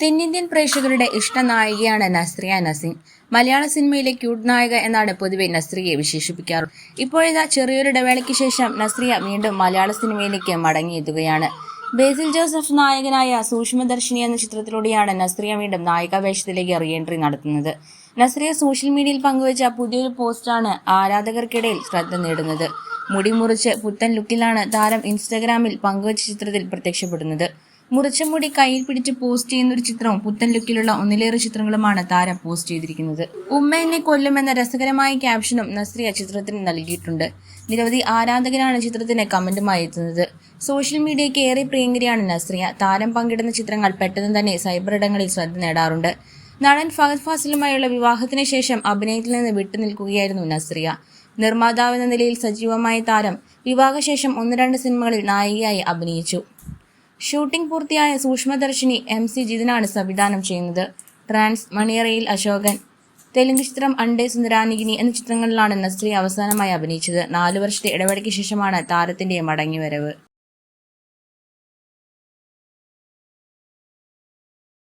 തെന്നിന്ത്യൻ പ്രേക്ഷകരുടെ ഇഷ്ട നായികയാണ് നസ്രിയ നസീം. മലയാള സിനിമയിലെ ക്യൂട്ട് നായിക എന്നാണ് പൊതുവെ നസ്രിയെ വിശേഷിപ്പിക്കാറ്. ഇപ്പോഴിതാ ചെറിയൊരു ഇടവേളയ്ക്ക് ശേഷം നസ്രിയ വീണ്ടും മലയാള സിനിമയിലേക്ക് മടങ്ങിയെത്തുകയാണ്. ബേസിൽ ജോസഫ് നായകനായ സൂക്ഷ്മദർശിനി എന്ന ചിത്രത്തിലൂടെയാണ് നസ്രിയ വീണ്ടും നായികാ വേഷത്തിലേക്ക് റീഎൻട്രി നടത്തുന്നത്. നസ്രിയ സോഷ്യൽ മീഡിയയിൽ പങ്കുവച്ച പുതിയൊരു പോസ്റ്റാണ് ആരാധകർക്കിടയിൽ ശ്രദ്ധ നേടുന്നത്. മുടി മുറിച്ച് പുത്തൻ ലുക്കിലാണ് താരം ഇൻസ്റ്റഗ്രാമിൽ പങ്കുവച്ച ചിത്രത്തിൽ പ്രത്യക്ഷപ്പെടുന്നത്. മുറിച്ച മുടി കയ്യിൽ പിടിച്ച് പോസ്റ്റ് ചെയ്യുന്ന ഒരു ചിത്രവും പുത്തൻ ലുക്കിലുള്ള ഒന്നിലേറെ ചിത്രങ്ങളുമാണ് താരം പോസ്റ്റ് ചെയ്തിരിക്കുന്നത്. ഉമ്മ എന്നെ കൊല്ലുമെന്ന രസകരമായ ക്യാപ്ഷനും നസ്രിയ ചിത്രത്തിന് നൽകിയിട്ടുണ്ട്. നിരവധി ആരാധകരാണ് ചിത്രത്തിന് കമന്റുമായി എത്തുന്നത്. സോഷ്യൽ മീഡിയയ്ക്ക് ഏറെ പ്രിയങ്കരിയാണ് നസ്രിയ. താരം പങ്കിടുന്ന ചിത്രങ്ങൾ പെട്ടെന്ന് തന്നെ സൈബർ ഇടങ്ങളിൽ ശ്രദ്ധ നേടാറുണ്ട്. നടൻ ഫഹദ് ഫാസിലുമായുള്ള വിവാഹത്തിന് ശേഷം അഭിനയത്തിൽ നിന്ന് വിട്ടുനിൽക്കുകയായിരുന്നു നസ്രിയ. നിർമ്മാതാവ് എന്ന നിലയിൽ സജീവമായ താരം വിവാഹശേഷം ഒന്ന് രണ്ട് സിനിമകളിൽ നായികയായി അഭിനയിച്ചു. ഷൂട്ടിംഗ് പൂർത്തിയായ സൂക്ഷ്മദർശിനി എം സി ജിതിനാണ് സംവിധാനം ചെയ്യുന്നത്. ട്രാൻസ് മണിയറയിൽ അശോകൻ തെലുങ്ക് ചിത്രം അണ്ടേ സുന്ദരാനികിനി എന്ന ചിത്രങ്ങളിലാണ് നസ്രി അവസാനമായി അഭിനയിച്ചത്. നാലു വർഷത്തെ ഇടവേളയ്ക്ക് ശേഷമാണ് താരത്തിന്റെ മടങ്ങിവരവ്